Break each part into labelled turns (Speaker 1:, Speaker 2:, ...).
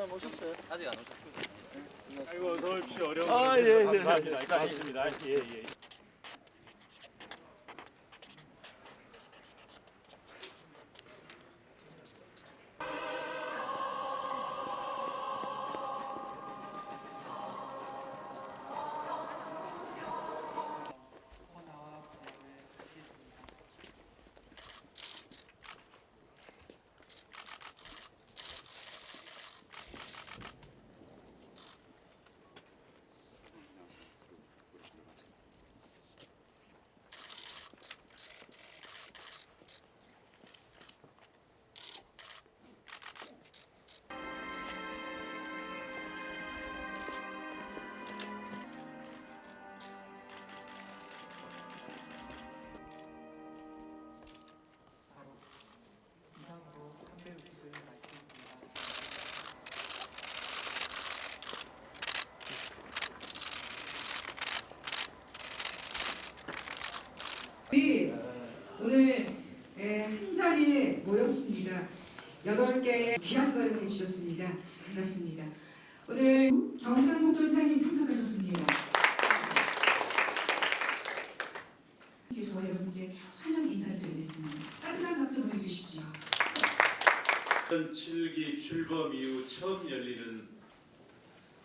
Speaker 1: 부산 오셨어요?
Speaker 2: 아직 안 오셨습니다.
Speaker 3: 아이고 어서 오십시오. 어려운
Speaker 1: 아,
Speaker 3: 분
Speaker 1: 예, 예,
Speaker 3: 감사합니다.
Speaker 1: 예.
Speaker 3: 고맙습니다. 예, 예.
Speaker 4: 오늘 예, 한 자리에 모였습니다. 여덟 개의 귀한 걸음 해주셨습니다. 반갑습니다. 오늘 경상북도 지사님 참석하셨습니다. 그래서 여러분께 환영 인사를 드리겠습니다. 따뜻한 박수 보내주시죠.
Speaker 3: 7기 출범 이후 처음 열리는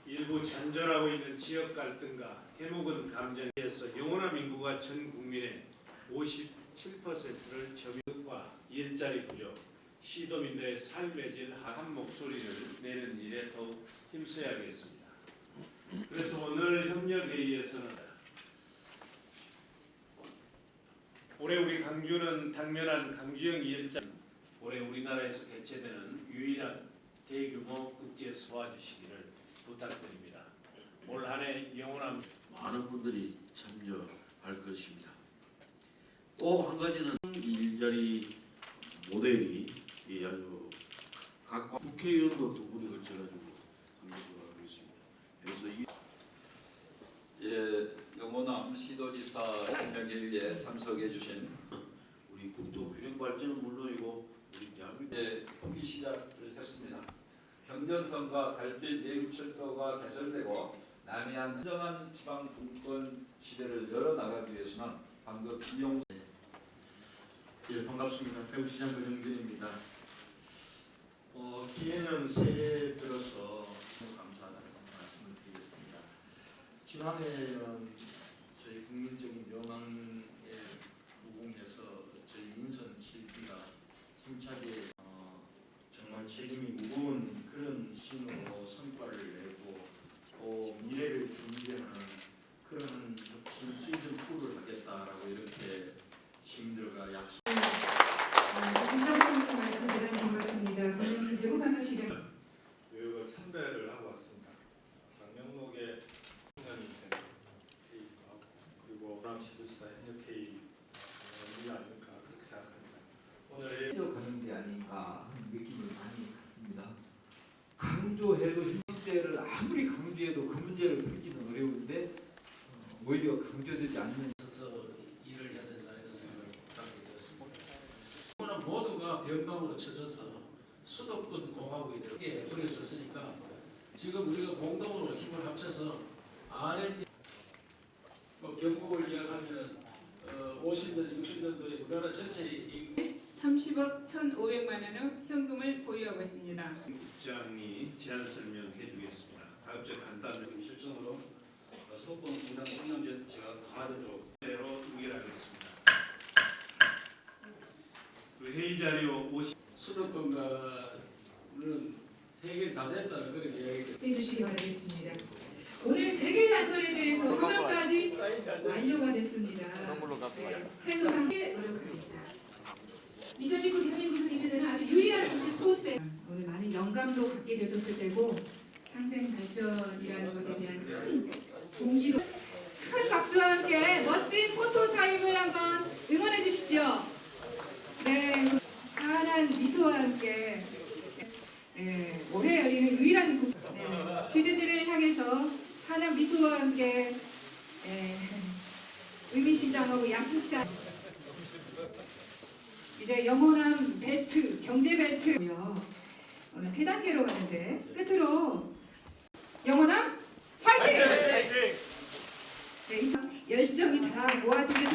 Speaker 3: 일부 잔존하고 있는 지역 갈등과 해묵은 감정에서 영원한 민구가 전 국민의 57%를 점유과 일자리 부족, 시도민들의 삶의 질 한 목소리를 내는 일에 더욱 힘써야겠습니다. 그래서 오늘 협력회의에서는 올해 우리 강주는 당면한 강주형 일자리 올해 우리나라에서 개최되는 유일한 대규모 국제 도와주시기를 부탁드립니다. 올 한해 영원한
Speaker 5: 많은 분들이 것입니다. 또 한 가지는 일자리 모델이 이 아주 각 국회의원도 두 분이 걸쳐가지고 참여를 하고 있습니다. 그래서 이
Speaker 6: 예, 영호남 시도지사 협력회의에 참석해 주신
Speaker 5: 우리 국토 균형 발전은 물론이고 우리 대한민국
Speaker 6: 이제 후기 시작을 했습니다. 경전선과 달빛 내륙철도가 개설되고 남해안 안정한 지방 분권 시대를 열어나가기 위해서는 방금 이용
Speaker 7: 예, 반갑습니다. 대구시장 권영균입니다. 어, 기회는 새해 들어서 감사하다는 말씀을 드리겠습니다. 지난해는 저희 국민적인 명망에 무공해서 저희 민선 실기가 힘차게 어, 정말 책임이 무거운 그런 신으로 성과를 내고 또 미래를 준비하는 그런 혁신 시즌 2를 하겠다라고 이렇게 시민들과 약속
Speaker 4: 진정성 말씀 대단히 고맙습니다. 권영진 대구관광시장
Speaker 3: 교육을 참배를 하고 왔습니다. 강명록의 청년이 된 회의와 그리고 오람 시도지사 협력회의 이 아닐까 그렇게 생각합니다. 오늘
Speaker 8: 로 가는 게 아닌가 하는 느낌을 많이 갖습니다. 강조해도 이 시대를 아무리 강조해도 그 문제를 풀기는 어려운데 어, 오히려 강조되지 않는
Speaker 9: 있어서 일을 해야 된다 이런 생각을 갖게 되었습니다. 오늘 모두가 변방으로 쳐져서 수도권 공화국이 되게 그려졌으니까 지금 우리가 공동으로 힘을 합쳐서 R&D 뭐 경북을 이야기하면 어, 50년, 60년도에 우리나라 전체 인구
Speaker 10: 30억 1,500만 원의 현금을 보유하고 있습니다.
Speaker 3: 국장이 제안 설명해 주겠습니다. 가급적 간단한 실정으로 소권 공상 운영제 제가 강화되도록 대로 의결하겠습니다. 그 회의 자료 50
Speaker 9: 수도권과는 해결 다 됐다는 그런 이야기가
Speaker 4: 해주시기 바라겠습니다. 오늘 세계 안건에 대해서 서명까지 완료가 됐습니다. 네, 태도 상태 노력합니다. 2019 대한민국에서 개최되는 아주 유일한 국제 스포츠대 오늘 많은 영감도 갖게 되셨을 테고 상생 발전이라는 것에 대한 큰 동기도 큰 박수와 함께 멋진 포토 타임을 한번 응원해 주시죠. 네, 환한 미소와 함께 네, 올해 열리는 유일한 국 네, 취재지를 향해서 환한 미소와 함께 네, 의미심장하고 야심치 않 이제 영원한 벨트, 경제 벨트고요. 오늘 세 단계로 가는데 끝으로 영원함 화이팅! 네, 이참 열정이 다 모아진 듯